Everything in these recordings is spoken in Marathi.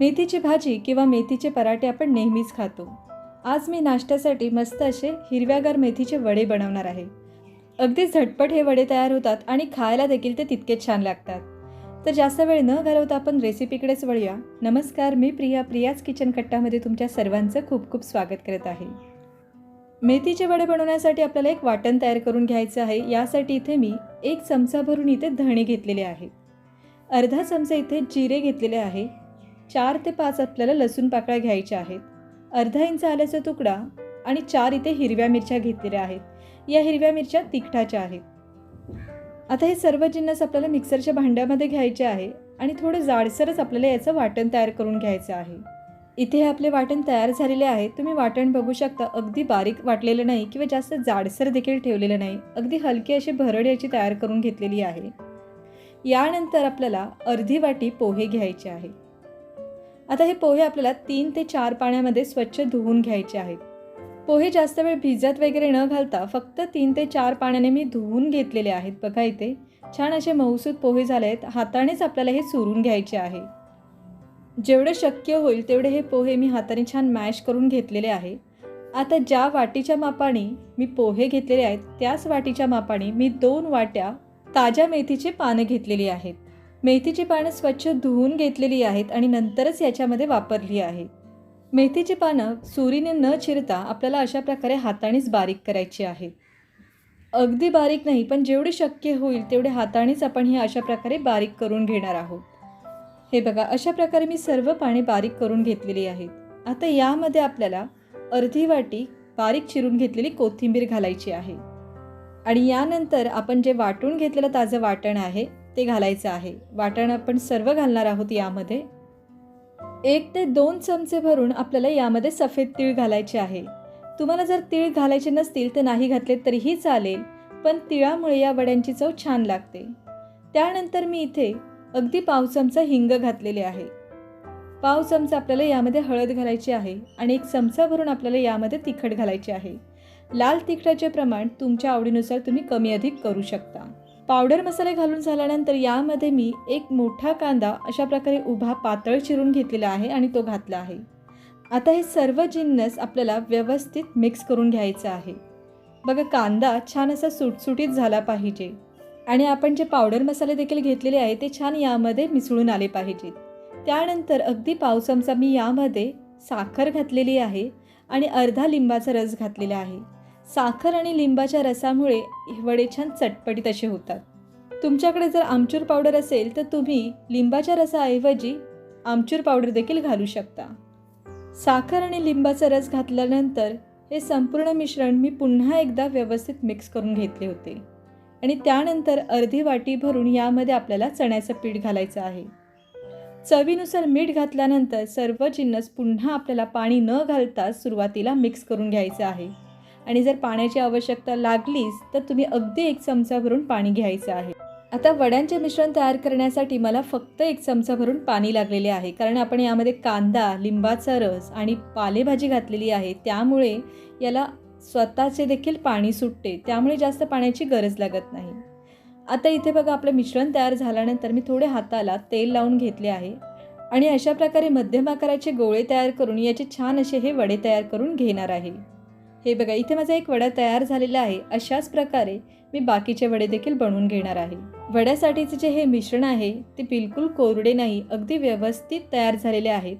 मेथीची भाजी किंवा मेथीचे पराठे आपण नेहमीच खातो. आज मी नाश्त्यासाठी मस्त असे हिरव्यागार मेथीचे वडे बनवणार आहे. अगदी झटपट हे वडे तयार होतात आणि खायला देखील ते तितकेच छान लागतात. तर जास्त वेळ न घालवता आपण रेसिपीकडेच वळूया. नमस्कार मी प्रिया. प्रियाज किचन कट्टामध्ये तुमच्या सर्वांचं खूप खूप स्वागत करत आहे. मेथीचे वडे बनवण्यासाठी आपल्याला एक वाटण तयार करून घ्यायचं आहे. यासाठी इथे मी एक चमचा भरून इथे धणे घेतलेले आहे. अर्धा चमचा इथे जिरे घेतलेले आहे. चार ते पाच आपल्याला लसूण पाकळ्या घ्यायच्या आहेत. अर्धा इंच आल्याचा तुकडा आणि चार इथे हिरव्या मिरच्या घेतलेल्या आहेत. या हिरव्या मिरच्या तिखटाच्या आहेत. आता हे सर्व जिन्नस आपल्याला मिक्सरच्या भांड्यामध्ये घ्यायचे आहे आणि थोडं जाडसरच आपल्याला याचं वाटण तयार करून घ्यायचं आहे. इथे हे आपले वाटण तयार झालेले आहे. तुम्ही वाटण बघू शकता. अगदी बारीक वाटलेलं नाही किंवा जास्त जाडसर देखील ठेवलेलं नाही. अगदी हलकी अशी भरड याची तयार करून घेतलेली आहे. यानंतर आपल्याला अर्धी वाटी पोहे घ्यायचे आहे. आता हे पोहे आपल्याला तीन ते चार पाण्यामध्ये स्वच्छ धुवून घ्यायचे आहेत. पोहे जास्त वेळ भिजत वगैरे न घालता फक्त तीन ते चार पाण्याने मी धुवून घेतलेले आहेत. बघा इथे छान असे मऊसूद पोहे झाले आहेत. हातानेच आपल्याला हे चुरून घ्यायचे आहे. जेवढं शक्य होईल तेवढे हे पोहे मी हाताने छान मॅश करून घेतलेले आहे. आता ज्या वाटीच्या मापाने मी पोहे घेतलेले आहेत त्याच वाटीच्या मापाने मी दोन वाट्या ताज्या मेथीचे पानं घेतलेली आहेत. मेथीची पानं स्वच्छ धुवून घेतलेली आहेत आणि नंतरच याच्यामध्ये वापरली आहे. मेथीची पानं सुरीने न चिरता आपल्याला अशा प्रकारे हातानेच बारीक करायची आहे. अगदी बारीक नाही पण जेवढे शक्य होईल तेवढे हातानेच आपण हे अशा प्रकारे बारीक करून घेणार आहोत. हे बघा अशा प्रकारे मी सर्व पाने बारीक करून घेतलेली आहेत. आता यामध्ये आपल्याला अर्धी वाटी बारीक चिरून घेतलेली कोथिंबीर घालायची आहे. आणि यानंतर आपण जे वाटून घेतलेलं ताजं वाटण आहे ते घालायचं आहे. वाटण आपण सर्व घालणार आहोत यामध्ये. एक ते दोन चमचे भरून आपल्याला यामध्ये सफेद तीळ घालायचे आहे. तुम्हाला जर तीळ घालायचे नसतील तर नाही घातले तरीही चालेल पण तिळामुळे या वड्यांची चव छान लागते. त्यानंतर मी इथे अगदी पाव चमचा हिंग घातलेले आहे. पाव चमचा आपल्याला यामध्ये हळद घालायची आहे आणि एक चमचा भरून आपल्याला यामध्ये तिखट घालायचे आहे. लाल तिखटाचे प्रमाण तुमच्या आवडीनुसार तुम्ही कमी अधिक करू शकता. पावडर मसाले घालून झाल्यानंतर यामध्ये मी एक मोठा कांदा अशा प्रकारे उभा पातळ चिरून घेतलेला आहे आणि तो घातला आहे. आता हे सर्व जिन्नस आपल्याला व्यवस्थित मिक्स करून घ्यायचं आहे. बघा कांदा छान असा सुटसुटीत झाला पाहिजे. आणि आपण जे पावडर मसाले देखील घेतलेले आहे ते छान यामध्ये मिसळून आले पाहिजेत. त्यानंतर अगदी पाव चमचा मी यामध्ये साखर घातलेली आहे आणि अर्धा लिंबाचा रस घातलेला आहे. साखर आणि लिंबाच्या रसामुळे वडे छान चटपटीत असे होतात. तुमच्याकडे जर आमचूर पावडर असेल तर तुम्ही लिंबाच्या रसाऐवजी आमचूर पावडर देखील घालू शकता. साखर आणि लिंबाचा रस घातल्यानंतर हे संपूर्ण मिश्रण मी पुन्हा एकदा व्यवस्थित मिक्स करून घेतले होते. आणि त्यानंतर अर्धी वाटी भरून यामध्ये आपल्याला चण्याचं पीठ घालायचं आहे. चवीनुसार मीठ घातल्यानंतर सर्व जिन्नस पुन्हा आपल्याला पाणी न घालता सुरुवातीला मिक्स करून घ्यायचं आहे. आणि जर पाण्याची आवश्यकता लागलीच तर तुम्ही अगदी एक चमचा भरून पाणी घ्यायचं आहे. आता वड्यांचे मिश्रण तयार करण्यासाठी मला फक्त एक चमचा भरून पाणी लागलेले आहे कारण आपण यामध्ये कांदा लिंबाचा रस आणि पालेभाजी घातलेली आहे. त्यामुळे याला स्वतःचे देखील पाणी सुटते त्यामुळे जास्त पाण्याची गरज लागत नाही. आता इथे बघा आपलं मिश्रण तयार झाल्यानंतर मी थोडे हाताला तेल लावून घेतले आहे आणि अशा प्रकारे मध्यम आकाराचे गोळे तयार करून याचे छान असे हे वडे तयार करून घेणार आहे. हे बघा इथे माझा एक वडा तयार झालेला आहे. अशाच प्रकारे मी बाकीचे वडे देखील बनवून घेणार आहे. वड्यासाठीचे जे हे मिश्रण आहे ते बिलकुल कोरडे नाही अगदी व्यवस्थित तयार झालेले आहेत.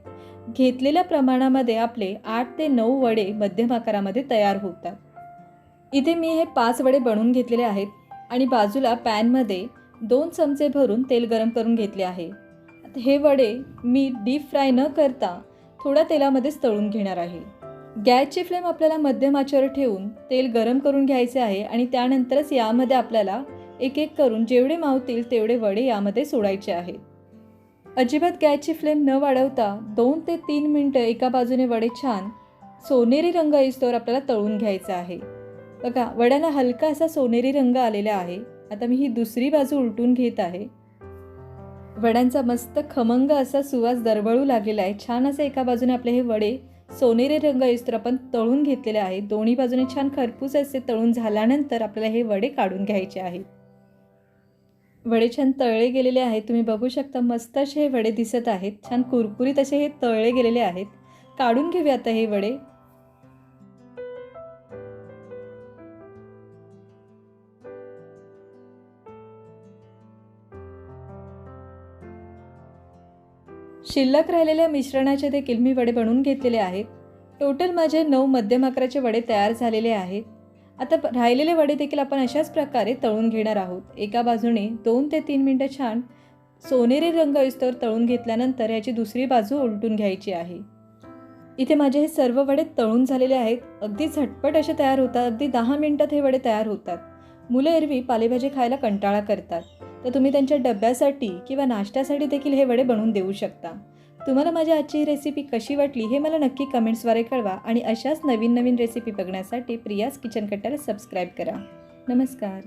घेतलेल्या प्रमाणामध्ये आपले आठ ते नऊ वडे मध्यम आकारामध्ये तयार होतात. इथे मी हे पाच वडे बनवून घेतलेले आहेत आणि बाजूला पॅनमध्ये दोन चमचे भरून तेल गरम करून घेतले आहे. हे वडे मी डीप फ्राय न करता थोड्या तेलामध्येच तळून घेणार आहे. गॅसची फ्लेम आपल्याला मध्यम आचेवर ठेवून तेल गरम करून घ्यायचे आहे आणि त्यानंतरच यामध्ये आपल्याला एक एक करून जेवढे मावतील तेवढे वडे यामध्ये सोडायचे आहेत अजिबात गॅसची फ्लेम न वाढवता दोन ते तीन मिनटं एका बाजूने वडे छान सोनेरी रंग येईस्तोवर आपल्याला तळून घ्यायचा आहे. बघा वड्याला हलका असा सोनेरी रंग आलेला आहे. आता मी ही दुसरी बाजू उलटून घेत आहे. वड्यांचा मस्त खमंग असा सुवास दरवळू लागलेला आहे. छान असं एका बाजूने आपले हे वडे सोनेरी रंग पण आपण तळून घेतलेले आहे दोन्ही बाजूने छान खरपूस असे तळून झाल्यानंतर आपल्याला हे वडे काढून घ्यायचे आहेत. वडे छान तळले गेलेले आहेत. तुम्ही बघू शकता मस्त असे हे वडे दिसत आहेत. छान कुरकुरीत असे हे तळले गेलेले आहेत. काढून घेऊया आता हे वडे. शिल्लक राहिलेल्या मिश्रणाचे देखील मी वडे बनवून घेतलेले आहेत. टोटल माझे नऊ मध्यम आकाराचे वडे तयार झालेले आहेत. आता राहिलेले वडे देखील आपण अशाच प्रकारे तळून घेणार आहोत. एका बाजूने दोन ते तीन मिनटं छान सोनेरी रंग इस्तवर तळून घेतल्यानंतर याची दुसरी बाजू उलटून घ्यायची आहे. इथे माझे हे सर्व वडे तळून झालेले आहेत. अगदी झटपट असे तयार होतात. अगदी दहा मिनटात हे वडे तयार होतात. मुलं एरवी पालेभाजी खायला कंटाळा करतात. तर तुम्ही त्यांच्या डब्यासाठी किंवा नाश्त्यासाठी देखील हे वडे बनवून देऊ शकता. तुम्हाला माझी आजची ही रेसिपी कशी वाटली हे मला नक्की कमेंट्सद्वारे कळवा आणि अशाच नवीन नवीन रेसिपी बघण्यासाठी प्रियाज किचन कट्ट्याला सबस्क्राईब करा. नमस्कार.